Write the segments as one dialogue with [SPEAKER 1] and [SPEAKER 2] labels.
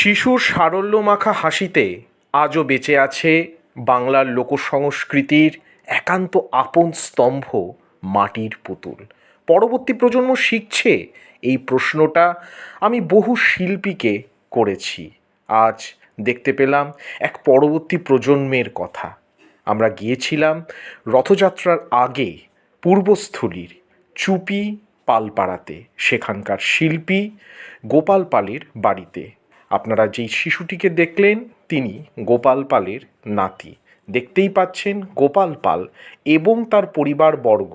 [SPEAKER 1] শিশুর সারল্যমাখা হাসিতে আজও বেঁচে আছে বাংলার লোকসংস্কৃতির একান্ত আপন স্তম্ভ মাটির পুতুল। পরবর্তী প্রজন্ম শিখছে এই প্রশ্নটা। আমি বহু শিল্পীকে করেছি। আজ দেখতে পেলাম এক পরবর্তী প্রজন্মের কথা। আমরা গিয়েছিলাম রথযাত্রার আগে পূর্বস্থলীর চুপি পালপাড়াতে। সেখানকার শিল্পী গোপাল পালের বাড়িতে। আপনারা যেই শিশুটিকে দেখলেন, তিনি গোপাল পালের নাতি। দেখতেই পাচ্ছেন গোপাল পাল এবং তার পরিবারবর্গ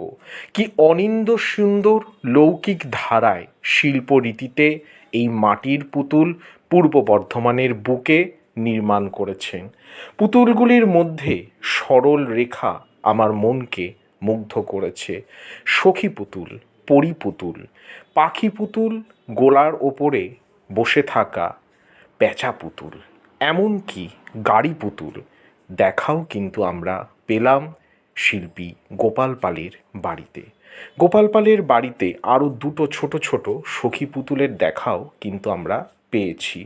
[SPEAKER 1] কি অনিন্দ সুন্দর লৌকিক ধারায় শিল্প রীতিতে এই মাটির পুতুল পূর্ব বর্ধমানের বুকে নির্মাণ করেছেন। পুতুলগুলির মধ্যে সরল রেখা আমার মনকে মুগ্ধ করেছে। সখী পুতুল, পরি পুতুল, পাখি পুতুল গোলার ওপরে বসে থাকা পেঁচা পুতুল, এমনকি গাড়ি পুতুল। দেখাও কিন্তু আমরা পেলাম শিল্পী গোপাল পালের বাড়িতে। গোপাল পালের বাড়িতে আরও দুটো ছোট ছোট সখী পুতুলের দেখাও কিন্তু আমরা পেয়েছি।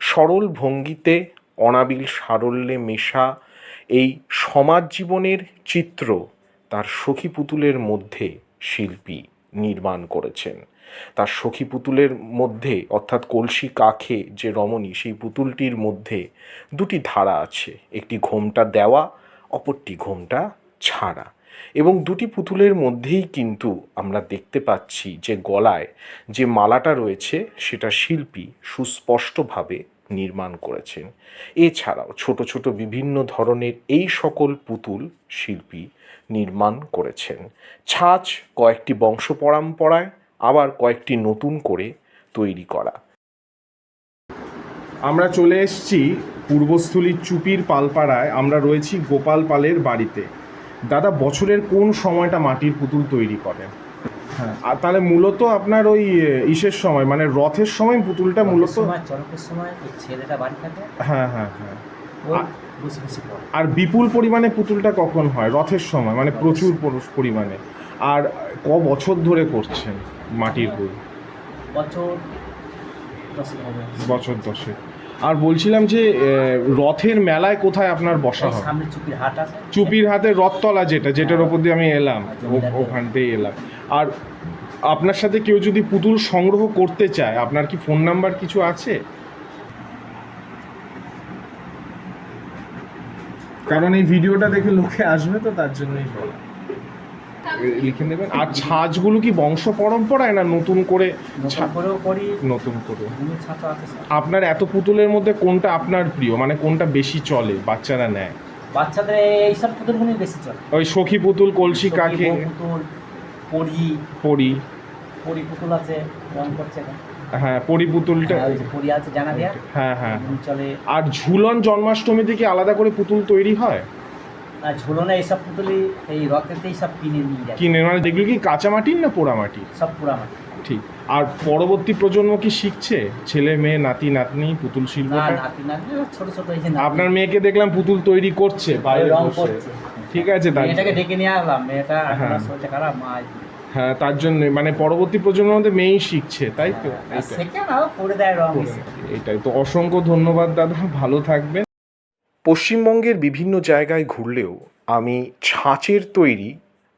[SPEAKER 1] সরল ভঙ্গিতে অনাবিল সারল্যে মেশা এই সমাজ জীবনের চিত্র তার সখী পুতুলের মধ্যে শিল্পী। নির্মাণ করেছেন। তার সখী পুতুলের মধ্যে, অর্থাৎ কলসি কাখে যে রমণী, সেই পুতুলটির মধ্যে দুটি ধারা আছে। একটি ঘোমটা দেওয়া, অপরটি ঘোমটা ছাড়া। এবং দুটি পুতুলের মধ্যেই কিন্তু আমরা দেখতে পাচ্ছি যে গলায় যে মালাটা রয়েছে, সেটা শিল্পী সুস্পষ্টভাবে নির্মাণ করেছেন। এছাড়াও ছোট ছোট বিভিন্ন ধরনের এই সকল পুতুল শিল্পী নির্মাণ করেছেন। ছাঁচ, কয়েকটি বংশ পরম্পরায়, আবার কয়েকটি নতুন করে তৈরি করা।
[SPEAKER 2] আমরা চলে এসেছি পূর্বস্থলীর চুপির পালপাড়ায়। আমরা রয়েছি গোপাল পালের বাড়িতে। দাদা, বছরের কোন সময়টা মাটির পুতুল তৈরি করেন? আর তাহলে মূলত আপনার ওই ইসের সময় মানে রথের সময় পুতুলটা
[SPEAKER 3] মূলত চরকের সময় ছেলেটা বাড়ি থাকে।
[SPEAKER 2] হ্যাঁ হ্যাঁ হ্যাঁ। আর বিপুল পরিমাণে পুতুলটা কখন হয়? রথের সময় মানে প্রচুর পরিমাণে। আর ক বছর ধরে করছেন মাটির পুতুল
[SPEAKER 3] বছর
[SPEAKER 2] বছর দশে আর বলছিলাম যে রথের মেলায় কোথায় আপনার বসা হয়?
[SPEAKER 3] চুপির হাট আছে।
[SPEAKER 2] চুপির হাতে রথতলা যেটা যেটার ওপর দিয়ে আমি এলাম
[SPEAKER 3] হ্যাঁ,
[SPEAKER 2] ও-
[SPEAKER 3] জমিদারদের।
[SPEAKER 2] এলাম। আর আপনার সাথে কেউ যদি পুতুল সংগ্রহ করতে চায় আপনার কি ফোন নাম্বার কিছু আছে? কারণ এই ভিডিওটা দেখে লোকে আসবে তো তার জন্যই বলা। লিখে নেবেন। আর ছাঁচগুলো কি বংশ পরম্পরায় না নতুন করে
[SPEAKER 3] নতুন করে।
[SPEAKER 2] আপনার এত পুতুলের মধ্যে কোনটা আপনার প্রিয়? মানে কোনটা বেশি চলে বাচ্চারা নেয়?
[SPEAKER 3] বাচ্চাদের এইসব পুতুলগুলি বেশি চলে।
[SPEAKER 2] ওই সখী পুতুল কলসি কাকে।
[SPEAKER 3] পুতুল পরি।
[SPEAKER 2] পরি।
[SPEAKER 3] পরি পুতুল আছে রং করছে
[SPEAKER 2] হ্যাঁ পরি পুতুলটা
[SPEAKER 3] হ্যাঁ, পরি আছে জানা দেয়া?
[SPEAKER 2] হ্যাঁ হ্যাঁ।
[SPEAKER 3] চলে।
[SPEAKER 2] আর ঝুলন জন্মাষ্টমীতে কি আলাদা করে পুতুল তৈরি হয়?
[SPEAKER 3] আর ঝুলনে এইসব পুতুলি এই রথেতেই সব কিনে নিয়ে যায়।
[SPEAKER 2] কিনে মানে যেগুলো কি কাঁচা মাটির না পোড়া মাটির?
[SPEAKER 3] সব পুরা মাটি
[SPEAKER 2] ঠিক। আর পরবর্তী প্রজন্ম কি শিখছে? ছেলে মেয়ে নাতি নাতনি পুতুল
[SPEAKER 3] না নাতি।
[SPEAKER 2] আপনার মেয়েকে দেখলাম পুতুল তৈরি করছে বাইরে।
[SPEAKER 3] করছে।
[SPEAKER 2] ঠিক আছে
[SPEAKER 3] মেয়েটাকে ডেকে নিয়ে আসলাম মেয়েটা
[SPEAKER 2] হ্যাঁ।
[SPEAKER 3] শরীরটা খারাপ মা
[SPEAKER 2] হ্যাঁ তার জন্য মানে পরবর্তী প্রজন্মের মধ্যে মেয়েই শিখছে তাই তো?
[SPEAKER 3] হ্যাঁ।
[SPEAKER 2] এটাই তো অসংখ্য ধন্যবাদ দাদা ভালো থাকবেন।
[SPEAKER 1] পশ্চিমবঙ্গের বিভিন্ন জায়গায় ঘুরলেও আমি ছাঁচের তৈরি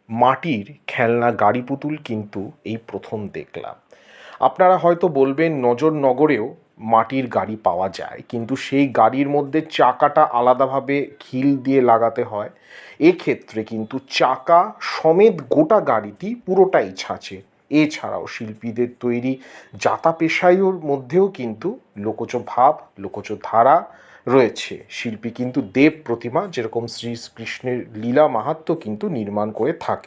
[SPEAKER 1] মাটির খেলনা গাড়ি পুতুল কিন্তু এই প্রথম দেখলাম। আপনারা হয়তো বলবেন নজর নগরেও মাটির গাড়ি পাওয়া যায়, কিন্তু সেই গাড়ির মধ্যে চাকাটা আলাদাভাবে খিল দিয়ে লাগাতে হয়। এক্ষেত্রে কিন্তু চাকা সমেত গোটা গাড়িটি পুরোটাই ছাঁচে। এছাড়াও শিল্পীদের তৈরি যাতা পেশাইয়ের মধ্যেও কিন্তু লোকজ ভাব, লোকজ ধারা রয়েছে। শিল্পী কিন্তু দেব প্রতিমা, যেরকম শ্রী কৃষ্ণের লীলা মাহাত্ম্য কিন্তু নির্মাণ করে থাকে।